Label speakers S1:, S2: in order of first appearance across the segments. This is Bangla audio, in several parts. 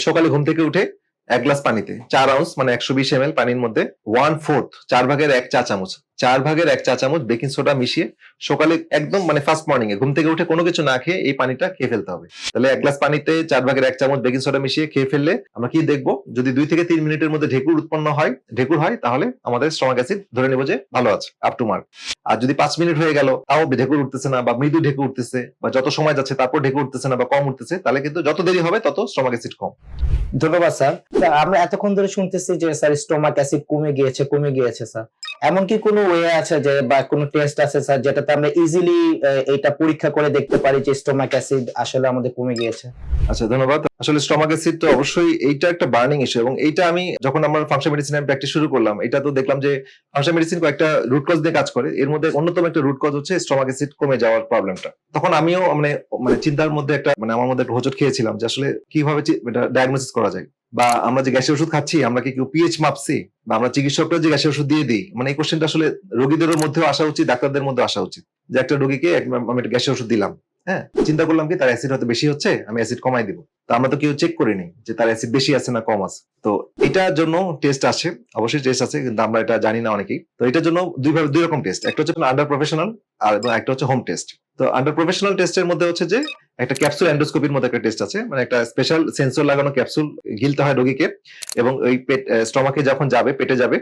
S1: সকালে ঘুম থেকে উঠে এক গ্লাস পানিতে, চার আউন্স মানে একশো বিশ এম পানির মধ্যে ওয়ান ফোর্থ চার ভাগের এক চা চামচ চার ভাগের এক চা চামচ বেকিং সোডা মিশিয়ে সকালে একদম মানে ফার্স্ট মর্নিং এ ঘুম থেকে উঠে কোনো কিছু না খেয়ে এই পানিটা খেয়ে ফেলতে হবে। তাহলে এক গ্লাস পানিতে চার ভাগের এক চামচ বেকিং সোডা মিশিয়ে খেয়ে ফেললে আমরা কি দেখব? যদি দুই থেকে তিন মিনিটের মধ্যে ঢেকুর উৎপন্ন হয়, ঢেকুর হয়, তাহলে আমাদের স্টমাক অ্যাসিড ধরে নেব যে ভালো আছে আপ টু মার্ক আর যদি পাঁচ মিনিট হয়ে গেল, তাও ঢেকুর উঠতেছে না বা মৃদু ঢেকুর উঠতেছে বা যত সময় যাচ্ছে তারপর ঢেকুর উঠতেছে না বা কম উঠতেছে, তাহলে কিন্তু যত দেরি হবে তত স্টমাক অ্যাসিড কম।
S2: ধন্যবাদ, স্যার। আমরা এতক্ষণ ধরে শুনতেছি যে, স্যার স্টোমাক অ্যাসিড কমে গিয়েছে কমে গিয়েছে, স্যার। এমন কি কোনো ওয়ে আছে যে, বা কোনো টেস্ট আছে স্যার যেটাতে আমরা ইজিলি এটা পরীক্ষা করে দেখতে পারি যে স্টোমাক অ্যাসিড আসলে আমাদের কমে গিয়েছে।
S1: আচ্ছা ধন্যবাদ। আসলে স্টমাক অ্যাসিড তো অবশ্যই এইটা একটা বার্নিং ইস্যু এবং এইটা আমি যখন আমার ফাংশন মেডিসিন আমি প্র্যাকটিস শুরু করলাম, এটা তো দেখলাম যে ফাংশন মেডিসিন কয়েকটা রুট কজ দিয়ে কাজ করে, এর মধ্যে অন্যতম একটা রুট কজ হচ্ছে স্টমাক অ্যাসিড কমে যাওয়ার প্রবলেমটা তখন আমিও মানে মানে চিন্তার মধ্যে একটা মানে আমার মধ্যে একটা হোঁচট খেয়েছিলাম যে আসলে কীভাবে এটা ডায়াগনোসিস করা যায়? বা আমরা যে গ্যাসের ওষুধ খাচ্ছি, আমরা কি কেউ পিএইচ মাপছি? বা আমরা চিকিৎসকরা যে গ্যাসের ওষুধ দিয়ে দিই? মানে এই কোশ্চেনটা আসলে রোগীদের মধ্যেও আসা উচিত, ডাক্তারদের মধ্যে আসা উচিত। যে একটা রোগীকে আমি একটা গ্যাসের ওষুধ দিলাম। হ্যাঁ চিন্তা করলাম কি, তার অ্যাসিড হয়তো বেশি হচ্ছে, আমি অ্যাসিড কমাই দিব। তো আমরা তো কেউ চেক করিনি যে তার অ্যাসিড বেশি আছে না কম আছে। তো এটার জন্য টেস্ট আছে, অবশ্যই টেস্ট আছে, কিন্তু আমরা এটা জানি না অনেকেই। তো এটার জন্য দুই ভাবে দুই রকম টেস্ট একটা হচ্ছে আন্ডার প্রফেশনাল আর একটা হচ্ছে হোম টেস্ট তো আন্ডার প্রফেশনাল টেস্টের মধ্যে হচ্ছে যে একটা ক্যাপসুল এন্ডোস্কোপির মধ্যে একটা টেস্ট আছে। মানে একটা স্পেশাল সেন্সর লাগানো ক্যাপসুল গিলতে হয় রোগীকে এবং ওই পেট স্টমাকে যখন যাবে, পেটে যাবে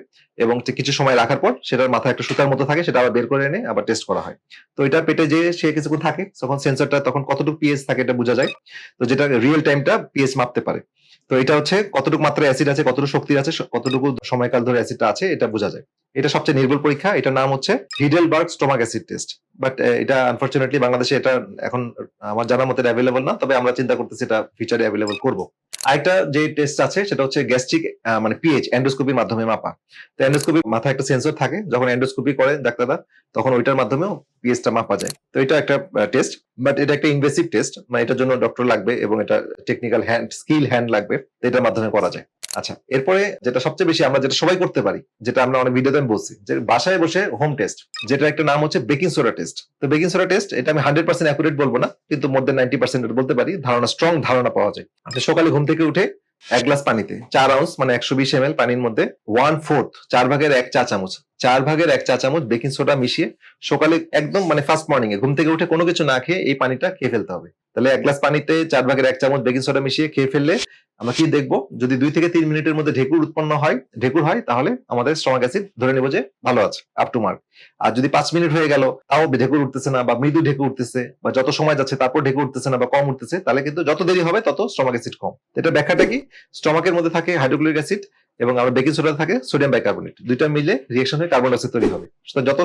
S1: এবং কিছু সময় রাখার পর সেটার মাথায় একটা সুতার মতো থাকে, সেটা আবার বের করে এনে আবার টেস্ট করা হয়। তো এটা পেটে যে সে কিছুক্ষণ থাকে, তখন সেন্সরটা তখন কতটুকু পিএস থাকে এটা বোঝা যায়। তো যেটা রিয়েল টাইমটা পিএস মাপতে পারে। তো এটা হচ্ছে কতটুকু মাত্রায় অ্যাসিড আছে, কতটুকু শক্তি আছে কতটুকু সময়কাল ধরে অ্যাসিডটা আছে, এটা বোঝা যায়। এটা সবচেয়ে নির্ভুল পরীক্ষা, এটার নাম হচ্ছে Heidelberg stomach acid test but এটা আনফরচুনেটলি বাংলাদেশে এটা এখন আমার জানার মতে অ্যাভেলেবল না, তবে আমরা চিন্তা করতেছি এটা ফিচারে অ্যাভেলেবল করব। আরেকটা যে টেস্ট আছে সেটা হচ্ছে গ্যাস্ট্রিক মানে পিএইচ এন্ডোস্কোপির মাধ্যমে মাপা। তো এন্ডোস্কোপি মাথায় একটা সেন্সর থাকে, যখন এন্ডোস্কোপি করে ডাক্তাররা, তখন ওইটার মাধ্যমেও পিএইচটা মাপা যায়। তো এটা একটা টেস্ট বাট এটা একটা ইনভেসিভ টেস্ট মানে এটার জন্য ডক্টর লাগবে এবং এটা টেকনিক্যাল হ্যান্ড স্কিল হ্যান্ড লাগবে, তো এটার মাধ্যমে করা যায়। আচ্ছা এরপরে যেটা সবচেয়ে বেশি আমরা যেটা সবাই করতে পারি, যেটা আমরা অনেক ভিডিওতে বলছি, যে বাসায় বসে হোম টেস্ট যেটা একটা নাম হচ্ছে বেকিং সোডা টেস্ট তো বেকিং সোডা টেস্ট এটা আমি হান্ড্রেড পার্সেন্ট অ্যাকুরেট বলব না, কিন্তু মোর দেন নাইনটি পার্সেন্ট বলতে পারি, ধারণা স্ট্রং ধারণা পাওয়া যায়। আপনি সকালে ঘুম থেকে উঠে এক গ্লাস পানিতে, চার আউন্স মানে একশো বিশ এম পানির মধ্যে ওয়ান ফোর্থ চার ভাগের এক চা চামচ, চার ভাগের এক চা চামচ বেকিং সোডা মিশিয়ে সকালে একদম মানে ফার্স্ট মর্নিং এ, ঘুম থেকে উঠে কোনো কিছু না খেয়ে এই পানিটা খেয়ে ফেলতে হবে। তাহলে এক গ্লাস পানিতে চার ভাগের এক চামচ বেকিং সোডা মিশিয়ে খেয়ে ফেললে আমরা কি দেখব? যদি দুই থেকে তিন মিনিটের মধ্যে ঢেকুর উৎপন্ন হয়, ঢেকুর হয়, তাহলে আমাদের স্টমাক অ্যাসিড ধরে নেব যে ভালো আছে আপ টু মার্ক আর যদি পাঁচ মিনিট হয়ে গেল, তাও ঢেকুর উঠতেছে না, বা মৃদু ঢেকুর উঠতেছে, বা যত সময় যাচ্ছে তারপর ঢেকুর উঠতেছে না, বা কম উঠতেছে, তাহলে কিন্তু যত দেরি হবে, তত স্টমাক অ্যাসিড কম। এটা ব্যাখ্যাটা কি? স্টমাকের মধ্যে থাকে হাইড্রোক্লোরিক অ্যাসিড এবং আমরা বেকিং সোডা থাকে সোডিয়াম বাইকার্বনেট দুইটা মিলে রিয়েকশন হয়ে কার্বন ডাইঅক্সাইড তৈরি হবে। তো যত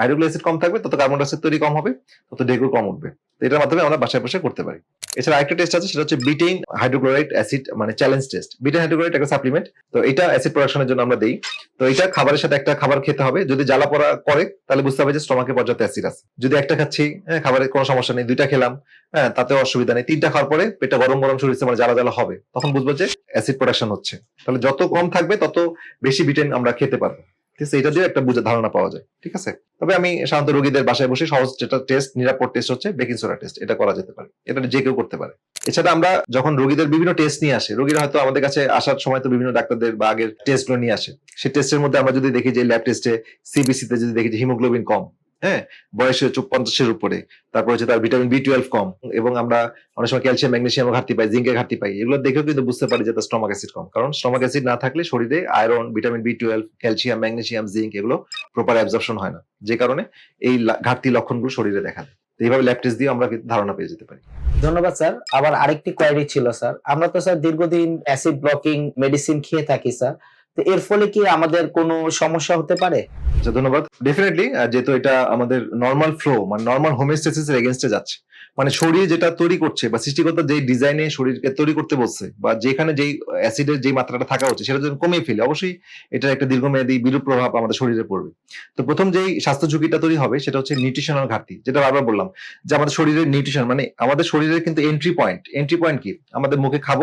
S1: হাইড্রোক্লোরিক অ্যাসিড কম থাকবে, তত কার্বন ডাইঅক্সাইড তৈরি কম হবে, তত ঢেকুর কম উঠবে। এটার মাধ্যমে আমরা বাসায় বসে করতে পারি। এছাড়া আরেকটা টেস্ট আছে, সেটা হচ্ছে বিটেইন হাইড্রোক্লোরাইড অ্যাসিড মানে চ্যালেঞ্জ টেস্ট বিটেইন হাইড্রোক্লোরাইড একটা সাপ্লিমেন্ট তো এটা অ্যাসিড প্রোডাকশনের জন্য আমরা দেই। তো এটা খাবারের সাথে একটা খাবার খেতে হবে। যদি জ্বালা পড়া করে, তাহলে বুঝতে হবে যে স্টমাকে পর্যাপ্ত অ্যাসিড আছে। যদি একটা খাচ্ছি হ্যাঁ খাবারের কোনো সমস্যা নেই, দুইটা খেলাম হ্যাঁ তাতেও অসুবিধা নেই। তিনটা খাওয়ার পরে পেটটা গরম গরম শরীর মানে জ্বালা জ্বালা হবে। তখন বুঝব যে অ্যাসিড প্রোডাকশন হচ্ছে। তাহলে যত কম থাকবে, তত বেশি বিটেন আমরা খেতে পারব। ঠিক আছে? এটা দিয়ে একটা বুঝে ধারণা পাওয়া যায়। ঠিক আছে? তবে আমি সাধারণত রোগীদের বাসায় বসে সহজ যেটা টেস্ট নিরাপদ টেস্ট হচ্ছে বেকিং সোডা টেস্ট এটা করা যেতে পারে। এটা যে কেউ করতে পারে। এছাড়া আমরা যখন রোগীদের বিভিন্ন টেস্ট নিয়ে আসে, রোগীরা হয়তো আমাদের কাছে আসার সময় তো বিভিন্ন ডাক্তারদের বা আগের টেস্টগুলো নিয়ে আসে। সেই টেস্টের মধ্যে আমরা যদি দেখি যে ল্যাব টেস্টে সিবিসি তে যদি দেখি যে হিমোগ্লোবিন কম হ্যাঁ? বয়সে হচ্ছে পঞ্চাশের উপরে। তারপর হচ্ছে তার ভিটামিন বি টুয়েলভ কম এবং আমরা অনেক সময় ক্যালসিয়াম ম্যাগনেসিয়াম ঘাটতি পাই জিঙ্কের ঘাটতি পাই। এগুলো দেখেও কিন্তু বুঝতে পারি যে তার স্টমাক অ্যাসিড কম। কারণ স্টমাক অ্যাসিড না থাকলে শরীরে iron vitamin B twelve calcium magnesium zinc এগুলো প্রপার অ্যাবজর্পশন হয় না। যে কারণে এই ঘাটতি লক্ষণগুলো শরীরে দেখা দেয়। এইভাবে ল্যাব টেস্ট দিয়ে আমরা ধারণা পেয়ে যেতে পারি।
S2: ধন্যবাদ, স্যার। আবার আরেকটি কোয়ারি ছিল, স্যার। আমরা তো, স্যার, দীর্ঘদিন অ্যাসিড ব্লকিং মেডিসিন খেয়ে থাকি, স্যার। তো এর ফলে কি আমাদের কোনো সমস্যা হতে পারে?
S1: আচ্ছা ধন্যবাদ। ডেফিনেটলি যেহেতু এটা আমাদের নর্মাল ফ্লো মানে নর্মাল হোমিওস্টেসিস এর এগেনস্টে যাচ্ছে। মানে শরীর যেটা তৈরি করছে বা সৃষ্টিকর্তা যেই ডিজাইনে শরীরকে তৈরি করতে বলছে বা যেখানে যেই অ্যাসিডের যেই মাত্রাটা থাকা উচিত, সেটা যদি কমিয়ে ফেলে, অবশ্যই এটা একটা দীর্ঘমেয়াদী বিরূপ প্রভাব আমাদের শরীরে পড়বে। তো প্রথম যেই স্বাস্থ্য ঝুঁকিটা তৈরি হবে, সেটা হচ্ছে নিউট্রিশনাল ঘাটতি, যেটা বারবার বললাম, যে আমাদের শরীরের নিউট্রিশন মানে আমাদের শরীরের কিন্তু এন্ট্রি পয়েন্ট এন্ট্রি পয়েন্ট কি? আমাদের মুখে খাব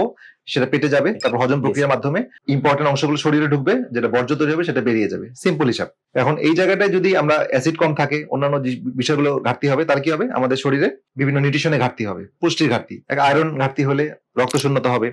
S1: সেটা পেটে যাবে তারপর হজম প্রক্রিয়ার মাধ্যমে ইম্পর্টেন্ট অংশগুলো শরীরে ঢুকবে যেটা বর্জ্য তৈরি হবে সেটা বেরিয়ে যাবে। সিম্পল হিসাব। এখন এই জায়গাটায় যদি আমরা অ্যাসিড কম থাকে অন্যান্য বিষয়গুলো ঘাটতি হবে তার কি হবে? আমাদের শরীরে বিভিন্ন নিউট্রিশনে ঘাটতি হবে। পুষ্টির ঘাটতি। আয়রন ঘাটতি হলে রক্ত শূন্যতা হবে।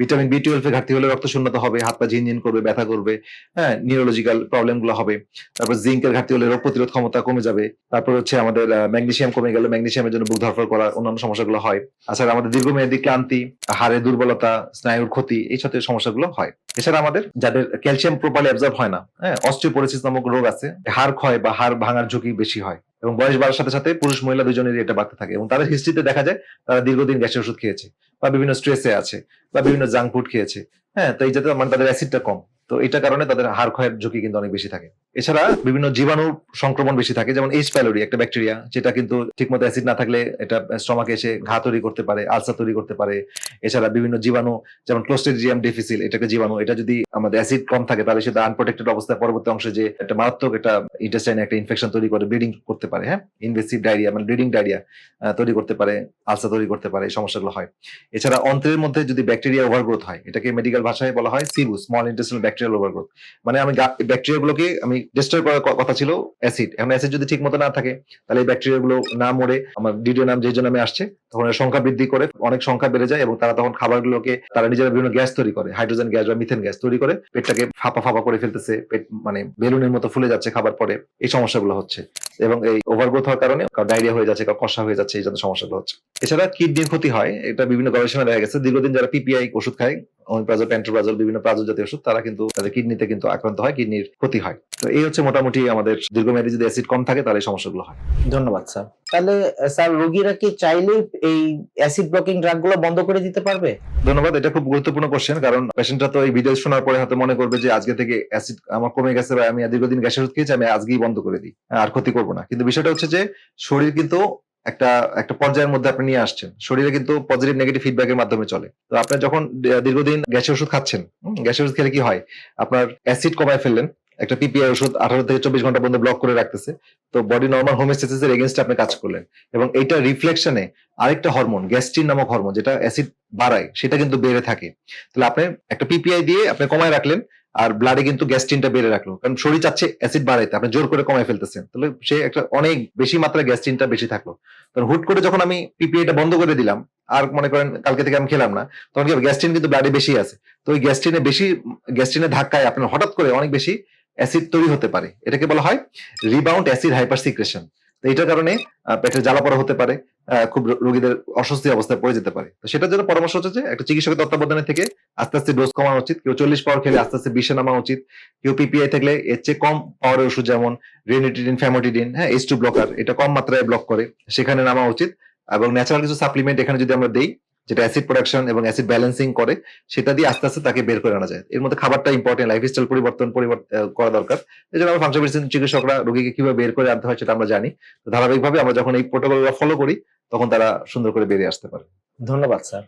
S1: ভিটামিন বি টুয়েলভ এর ঘাটতি হলে রক্ত শূন্যতা হবে, হাত পা ঝিনঝিন করবে, ব্যথা করবে হ্যাঁ নিউরোলজিক্যাল প্রবলেমগুলো হবে। তারপর জিঙ্কের ঘাটতি হলে রোগ প্রতিরোধ ক্ষমতা কমে যাবে। তারপর হচ্ছে আমাদের ম্যাগনেসিয়াম কমে গেলে ম্যাগনেসিয়ামের জন্য বুক ধরফর করা অন্যান্য সমস্যাগুলো হয়। তাছাড়া আমাদের দীর্ঘমেয়াদী ক্লান্তি হাড়ের দুর্বলতা, স্নায়ুর ক্ষতি, এই সাথে সমস্যাগুলো হয়। এছাড়া আমাদের যাদের ক্যালসিয়াম প্রপারলি অ্যাবজর্ব হয় না হ্যাঁ অস্টিওপোরোসিস নামক রোগ আছে, হাড় ক্ষয় বা হাড় ভাঙার ঝুঁকি বেশি হয়। এবং বয়স বাড়ার সাথে সাথে পুরুষ মহিলা দুজনেরই এটা বাড়তে থাকে এবং তাদের হিস্ট্রিতে দেখা যায় তারা দীর্ঘদিন গ্যাসের ওষুধ খেয়েছে বা বিভিন্ন স্ট্রেসে আছে বা বিভিন্ন জাঙ্ক ফুড খেয়েছে। হ্যাঁ তো এই যাতে মানে তাদের অ্যাসিডটা কম। তো এটার কারণে তাদের হাড় ক্ষয়ের ঝুঁকি কিন্তু অনেক বেশি থাকে। এছাড়া বিভিন্ন জীবাণু সংক্রমণ বেশি থাকে, যেমন এইচ প্যালোরি একটা ব্যাকটেরিয়া যেটা কিন্তু ঠিকমতো অ্যাসিড না থাকলে এটা স্টমাকে এসে ঘা তৈরি করতে পারে আলসার তৈরি করতে পারে। এছাড়া বিভিন্ন জীবাণু, যেমন ক্লোস্টেডিয়াম ডিফিসিল এটাকে জীবাণু, এটা যদি আমাদের অ্যাসিড কম থাকে, তাহলে সেটা আনপ্রোটেক্টেড অবস্থায় পরবর্তী অংশে যে একটা মারাত্মক একটা ইন্টেস্টাইনে একটা ইনফেকশন তৈরি করে ব্লিডিং করতে পারে হ্যাঁ? ইনভেসিভ ডায়রিয়া মানে ব্লিডিং ডায়রিয়া তৈরি করতে পারে আলসার তৈরি করতে পারে, এই সমস্যাগুলো হয়। এছাড়া অন্ত্রের মধ্যে যদি ব্যাকটেরিয়া ওভারগ্রোথ হয়, এটাকে মেডিকেল ভাষায় বলা হয় SIBO small intestinal bacterial overgrowth মানে আমি ব্যাকটেরিয়া গুলোকে আমি ডিস্ট্রয় করার কথা ছিল অ্যাসিড এখন অ্যাসিড যদি ঠিক মতো না থাকে, তাহলে এই ব্যাকটেরিয়া গুলো না মরে, আমার ভিডিও নাম যে আমি আসছে, তখন সংখ্যা বৃদ্ধি করে, অনেক সংখ্যা বেড়ে যায় এবং তারা তখন খাবারগুলোকে, তারা নিজেরা বিভিন্ন গ্যাস তৈরি করে হাইড্রোজেন গ্যাস বা মিথেন গ্যাস তৈরি করে, পেটটাকে ফাঁপা ফাঁপা করে ফেলতেছে, পেট মানে বেলুনের মতো ফুলে যাচ্ছে খাবার পরে, এই সমস্যাগুলো হচ্ছে। এবং এই ওভারগ্রোথ হওয়ার কারণে ডায়রিয়া হয়ে যাচ্ছে কষা হয়ে যাচ্ছে, এই জন্য সমস্যাগুলো হচ্ছে। এছাড়া কিডনির ক্ষতি হয়, এটা বিভিন্ন গবেষণা দেখা গেছে। দীর্ঘদিন যারা পিপিআই ওষুধ খায় অমিপ্রাজল প্যান্টোপ্রাজল বিভিন্ন প্রাজল জাতীয় ওষুধ তারা কিন্তু তাদের কিডনিতে কিন্তু আক্রান্ত হয় কিডনির ক্ষতি হয়। তো এই হচ্ছে মোটামুটি আমাদের দীর্ঘমেয়াদী যদি অ্যাসিড কম থাকে তাহলে সমস্যাগুলো হয়।
S2: ধন্যবাদ স্যার। তাহলে স্যার রোগীরা কি চাইলেই এই অ্যাসিড ব্লকিং ড্রাগগুলো বন্ধ করে দিতে পারবে?
S1: ধন্যবাদ এটা খুব গুরুত্বপূর্ণ কোশ্চেন কারণ পেশেন্টরা তো এই ভিডিও শোনার পরে হয়তো মনে করবে যে আজকে থেকে অ্যাসিড আমার কমে গেছে বা আমি দীর্ঘদিন গ্যাসের ওষুধ খেয়েছি আমি আজকেই বন্ধ করে দিই আর ক্ষতি করব না। কিন্তু বিষয়টা হচ্ছে যে শরীর কিন্তু একটা একটা পর্যায়ের মধ্যে আপনি নিয়ে আসছেন। শরীরে কিন্তু পজিটিভ নেগেটিভ ফিডব্যাকের মাধ্যমে চলে। তো আপনি যখন দীর্ঘদিন গ্যাসের ওষুধ খাচ্ছেন গ্যাসের ওষুধ খেলে কি হয়? আপনার অ্যাসিড কমায় ফেললেন, একটা পিপিআই ওষুধ আঠারো থেকে চব্বিশ ঘণ্টা পর্যন্ত ব্লক করে রাখতেছে। তো বডি নর্মাল হোমিওস্টেসিস এর এগেনস্টে আপনি কাজ করলেন। এবং এইটা রিফ্লেকশনে আরেকটা হরমোন গ্যাস্ট্রিন নামক হরমোন যেটা অ্যাসিড বাড়ায়, সেটা কিন্তু বেড়ে থাকে। তাহলে আপনি একটা পিপিআই দিয়ে আপনি কমায় রাখলেন আর ব্লাডে কিন্তু গ্যাস্ট্রিনটা বেড়ে রাখল। কারণ শরীর চাচ্ছে অ্যাসিড বাড়াইতে, আপনি জোর করে কমায় ফেলতেছেন। তাহলে সে একটা অনেক বেশি মাত্রায় গ্যাস্ট্রিনটা বেশি থাকল। তখন হুট করে যখন আমি পিপিআইটা বন্ধ করে দিলাম, আর মনে করেন কালকে থেকে আমি খেলাম না, তখন কি গ্যাস্ট্রিন কিন্তু ব্লাডে বেশি আছে। তো ওই গ্যাস্ট্রিনে বেশি গ্যাস্ট্রিনের ধাক্কায় আপনার হঠাৎ করে অনেক বেশি অ্যাসিড তৈরি হতে পারে। এটাকে বলা হয় রিবাউন্ড অ্যাসিড হাইপার সিক্রেশন তো এটার কারণে পেটের জ্বালা পড়া হতে পারে খুব রোগীদের অস্বস্তি অবস্থায় পড়ে যেতে পারে। তো সেটার জন্য পরামর্শ হচ্ছে যে, একটা চিকিৎসকের তত্ত্বাবধানে থেকে আস্তে আস্তে ডোজ কমানো উচিত। কেউ চল্লিশ পাওয়ার খেলে আস্তে আস্তে বিশে নামা উচিত। কেউ পিপিআই থাকলে এর চেয়ে কম পাওয়ারের ওষুধ যেমন রেনিটিডিন ফ্যামোটিডিন হ্যাঁ এইচ টু ব্লকার এটা কম মাত্রায় ব্লক করে, সেখানে নামা উচিত। এবং ন্যাচারাল কিছু সাপ্লিমেন্ট এখানে যদি আমরা দেই, যেটা অ্যাসিড প্রোডাকশন এবং অ্যাসিড ব্যালেন্সিং করে, সেটা দিয়ে আস্তে আস্তে তাকে বের করে আনা যায়। এর মধ্যে খাবারটা ইম্পর্টেন্ট লাইফস্টাইল পরিবর্তন করা দরকার। এই জন্য আমরা ফাংশন চিকিৎসকরা রোগীকে কীভাবে বের করে আনতে হয় সেটা আমরা জানি। ধারাবাহিকভাবে আমরা যখন এই প্রোটোকল ফলো করি, তখন তারা সুন্দর করে বেরিয়ে আসতে পারে।
S2: ধন্যবাদ স্যার